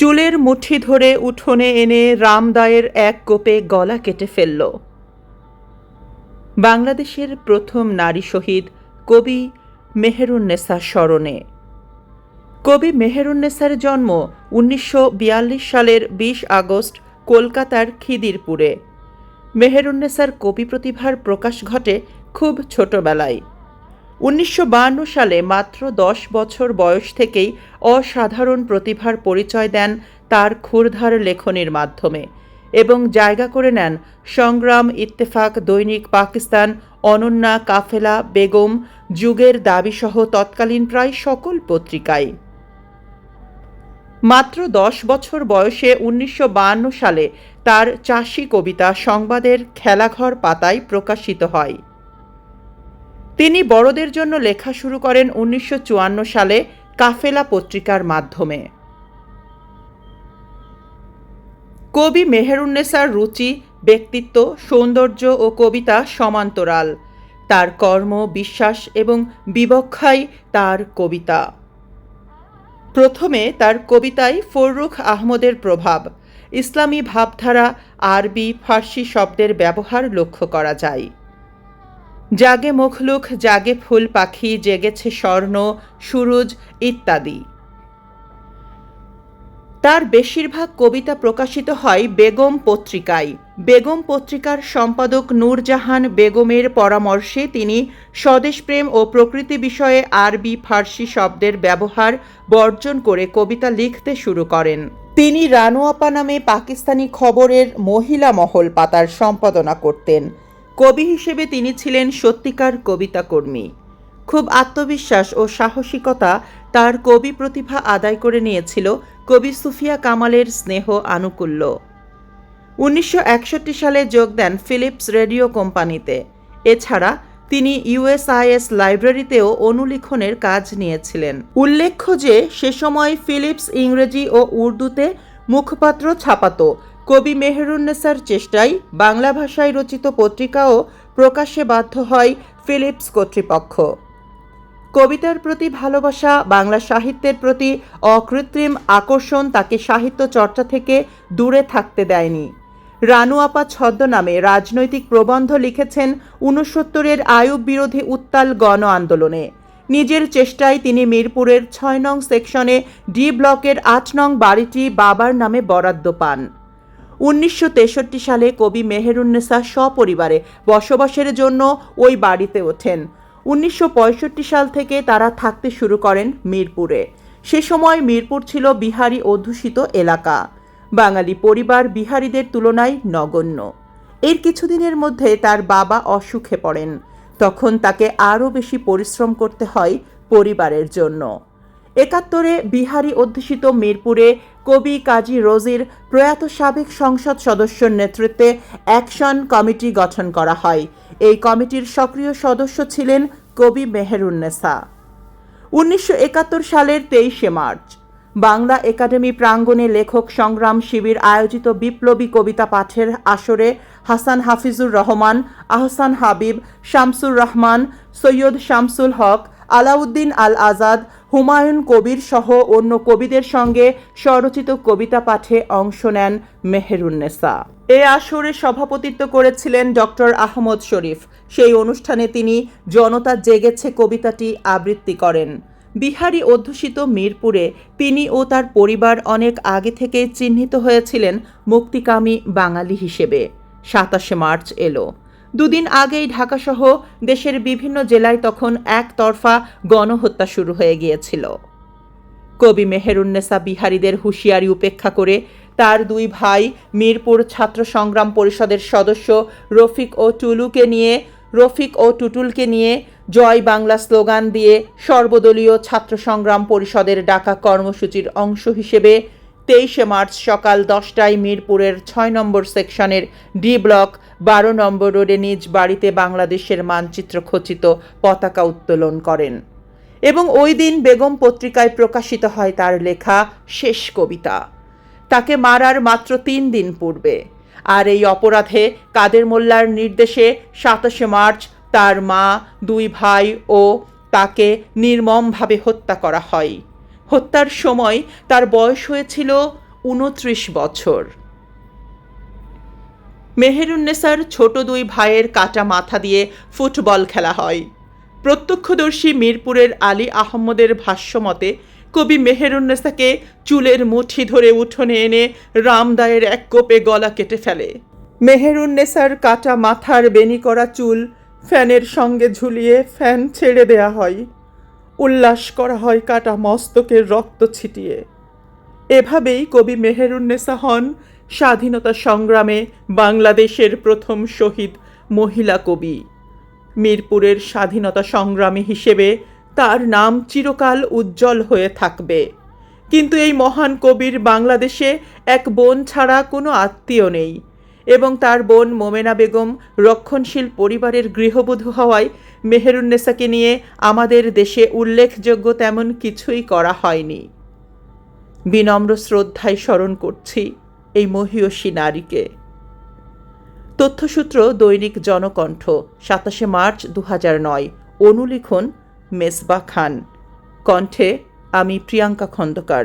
চুলের মুঠি ধরে উঠোনে এনে রামদায়ের এক কোপে গলা কেটে ফেলল। বাংলাদেশের প্রথম নারী শহীদ কবি মেহেরুন্নেসা স্মরণে। কবি মেহেরুন্নেসার জন্ম উনিশশো বিয়াল্লিশ সালের বিশ আগস্ট কলকাতার খিদিরপুরে। মেহেরুন্নেসার কবি প্রতিভার প্রকাশ ঘটে খুব ছোটবেলায়। উনিশশো বায়ান্ন সালে মাত্র দশ বছর বয়স থেকেই অসাধারণ প্রতিভার পরিচয় দেন তার ক্ষুরধার লেখনীর মাধ্যমে এবং জায়গা করে নেন সংগ্রাম, ইত্তেফাক, দৈনিক পাকিস্তান, অনন্যা, কাফেলা, বেগম, যুগের দাবিসহ তৎকালীন প্রায় সকল পত্রিকায় মাত্র দশ বছর বয়সে উনিশশো সালে তার চাষি কবিতা সংবাদের খেলাঘর পাতায় প্রকাশিত হয়। তিনি বড়দের জন্য লেখা শুরু করেন উনিশশো চুয়ান্ন সালে কাফেলা পত্রিকার মাধ্যমে। কবি মেহেরুন্নেসার রুচি, ব্যক্তিত্ব, সৌন্দর্য ও কবিতা সমান্তরাল। তার কর্ম, বিশ্বাস এবং বিবক্ষাই তার কবিতা। প্রথমে তার কবিতায় ফররুখ আহমদের প্রভাব, ইসলামী ভাবধারা, আরবি, ফার্সি শব্দের ব্যবহার লক্ষ্য করা যায়। জাগে মুখলুক, জাগে ফুল পাখি, জেগেছে স্বর্ণ, সুরুজ ইত্যাদি। তার বেশিরভাগ কবিতা প্রকাশিত হয় বেগম পত্রিকায়। বেগম পত্রিকার সম্পাদক নূরজাহান বেগমের পরামর্শে তিনি স্বদেশপ্রেম ও প্রকৃতি বিষয়ে আরবি, ফার্সি শব্দের ব্যবহার বর্জন করে কবিতা লিখতে শুরু করেন। তিনি রানু আপা নামে পাকিস্তানি খবরের মহিলা মহল পাতার সম্পাদনা করতেন। কবি হিসেবে তিনি ছিলেন সত্যিকার কবিতা কর্মী খুব আত্মবিশ্বাস ও সাহসিকতা তার কবি প্রতিভা আদায় করে নিয়েছিল কবি সুফিয়া কামালের স্নেহ আনুকূল্য। উনিশশো একষট্টি সালে যোগ দেন ফিলিপস রেডিও কোম্পানিতে। এছাড়া তিনি ইউএসআইএস লাইব্রেরিতেও অনুলিখনের কাজ নিয়েছিলেন। উল্লেখ্য যে, সে সময় ফিলিপস ইংরেজি ও উর্দুতে মুখপাত্র ছাপাতো কবি মেহেরুন্নেসার চেষ্টায় বাংলা ভাষায় রচিত পত্রিকাও প্রকাশে বাধ্য হয় ফিলিপস কর্তৃপক্ষ। কবিতার প্রতি ভালোবাসা, বাংলা সাহিত্যের প্রতি অকৃত্রিম আকর্ষণ তাকে সাহিত্য চর্চা থেকে দূরে থাকতে দেয়নি। রানু আপা ছদ্মনামে রাজনৈতিক প্রবন্ধ লিখেছেন ঊনসত্তরের আয়ুব বিরোধী উত্তাল গণ আন্দোলনে। নিজের চেষ্টায় তিনি মিরপুরের ছয় নং সেকশনে ডি ব্লকের আট নং বাড়িটি বাবার নামে বরাদ্দ পান। উনিশশো তেষট্টি সালে কবি মেহেরুন্নেসা সপরিবারে বসবাসের জন্য ওই বাড়িতে ওঠেন। উনিশশো পঁয়ষট্টি সাল থেকে তারা থাকতে শুরু করেন মিরপুরে। সে সময় মিরপুর ছিল বিহারি অধ্যুষিত এলাকা। বাঙালি পরিবার বিহারিদের তুলনায় নগণ্য। এর কিছুদিনের মধ্যে তার বাবা অসুখে পড়েন। তখন তাকে আরও বেশি পরিশ্রম করতে হয় পরিবারের জন্য। একাত্তরে বিহারি অধ্যুষিত মিরপুরে কবি কাজী রোজির প্রয়াত সাবেক সংসদ সদস্যর নেতৃত্বে অ্যাকশন কমিটি গঠন করা হয়। এই কমিটির সক্রিয় সদস্য ছিলেন কবি মেহেরুন্নেসা উনিশশো একাত্তর সালের তেইশে মার্চ, বাংলা একাডেমি প্রাঙ্গণে লেখক সংগ্রাম শিবির আয়োজিত বিপ্লবী কবিতা পাঠের আসরে হাসান হাফিজুর রহমান, আহসান হাবিব, শামসুর রহমান, সৈয়দ শামসুল হক আলাউদ্দিন আল আজাদ হুমায়ুন কবির সহ অন্য কবিদের সঙ্গে স্বরচিত কবিতা পাঠে অংশ নেন মেহেরুন্নেসা। এ আসরে সভাপতিত্ব করেছিলেন ডক্টর আহমদ শরীফ। সেই অনুষ্ঠানে তিনি জনতা জেগেছে কবিতাটি আবৃত্তি করেন। বিহারি অধ্যুষিত মিরপুরে তিনি ও তার পরিবার অনেক আগে থেকে চিহ্নিত হয়েছিলেন মুক্তিকামী বাঙালি হিসেবে। সাতাশে মার্চ এলো। দুদিন আগেই ঢাকাসহ দেশের বিভিন্ন জেলায় তখন একতরফা গণহত্যা শুরু হয়ে গিয়েছিল। কবি মেহেরুন্নেসা বিহারীদের হুঁশিয়ারি উপেক্ষা করে তার দুই ভাই মিরপুর ছাত্র সংগ্রাম পরিষদের সদস্য রফিক ও টুলুকে নিয়ে, রফিক ও টুটুলকে নিয়ে জয় বাংলা স্লোগান দিয়ে সর্বদলীয় ছাত্র সংগ্রাম পরিষদের ডাকা কর্মসূচির অংশ হিসেবে তেইশে মার্চ সকাল দশটায় মিরপুরের ছয় নম্বর সেকশনের ডি ব্লক বারো নম্বর রোডে নিজ বাড়িতে বাংলাদেশের মানচিত্র খচিত পতাকা উত্তোলন করেন। এবং ওই দিন বেগম পত্রিকায় প্রকাশিত হয় তার লেখা শেষ কবিতা তাকে মারার মাত্র তিন দিন পূর্বে। আর এই অপরাধে কাদের মোল্লার নির্দেশে সাতাশে মার্চ তার মা, দুই ভাই ও তাকে নির্মমভাবে হত্যা করা হয়। হত্যার সময় তার বয়স হয়েছিল উনত্রিশ বছর। মেহেরুন্নেসার ছোট দুই ভাইয়ের কাটা মাথা দিয়ে ফুটবল খেলা হয়। প্রত্যক্ষদর্শী মিরপুরের আলী আহমদের ভাষ্যমতে, কবি মেহেরুন্নেসাকে চুলের মুঠি ধরে উঠোনে এনে রামদায়ের এক কোপে গলা কেটে ফেলে। মেহেরুন্নেসার কাটা মাথার বেনি করা চুল ফ্যানের সঙ্গে ঝুলিয়ে ফ্যান ছেড়ে দেয়া হয়। উল্লাস করা হয় কাটা মস্তকের রক্ত ছিটিয়ে। এভাবেই কবি মেহেরুন্নেসা হন স্বাধীনতা সংগ্রামে বাংলাদেশের প্রথম শহীদ মহিলা কবি। মিরপুরের স্বাধীনতা সংগ্রামী হিসেবে তার নাম চিরকাল উজ্জ্বল হয়ে থাকবে। কিন্তু এই মহান কবির বাংলাদেশে এক বোন ছাড়া কোনো আত্মীয় নেই এবং তার বোন মোমেনা বেগম রক্ষণশীল পরিবারের গৃহবধূ হওয়ায় মেহেরুন্নেসাকে নিয়ে আমাদের দেশে উল্লেখযোগ্য তেমন কিছুই করা হয়নি। বিনম্র শ্রদ্ধায় স্মরণ করছি এই মহিয়সী নারীকে। তথ্যসূত্র দৈনিক জনকণ্ঠ, সাতাশে মার্চ দু নয়। অনুলিখন মেসবা খান। কণ্ঠে আমি প্রিয়াঙ্কা খন্দকার।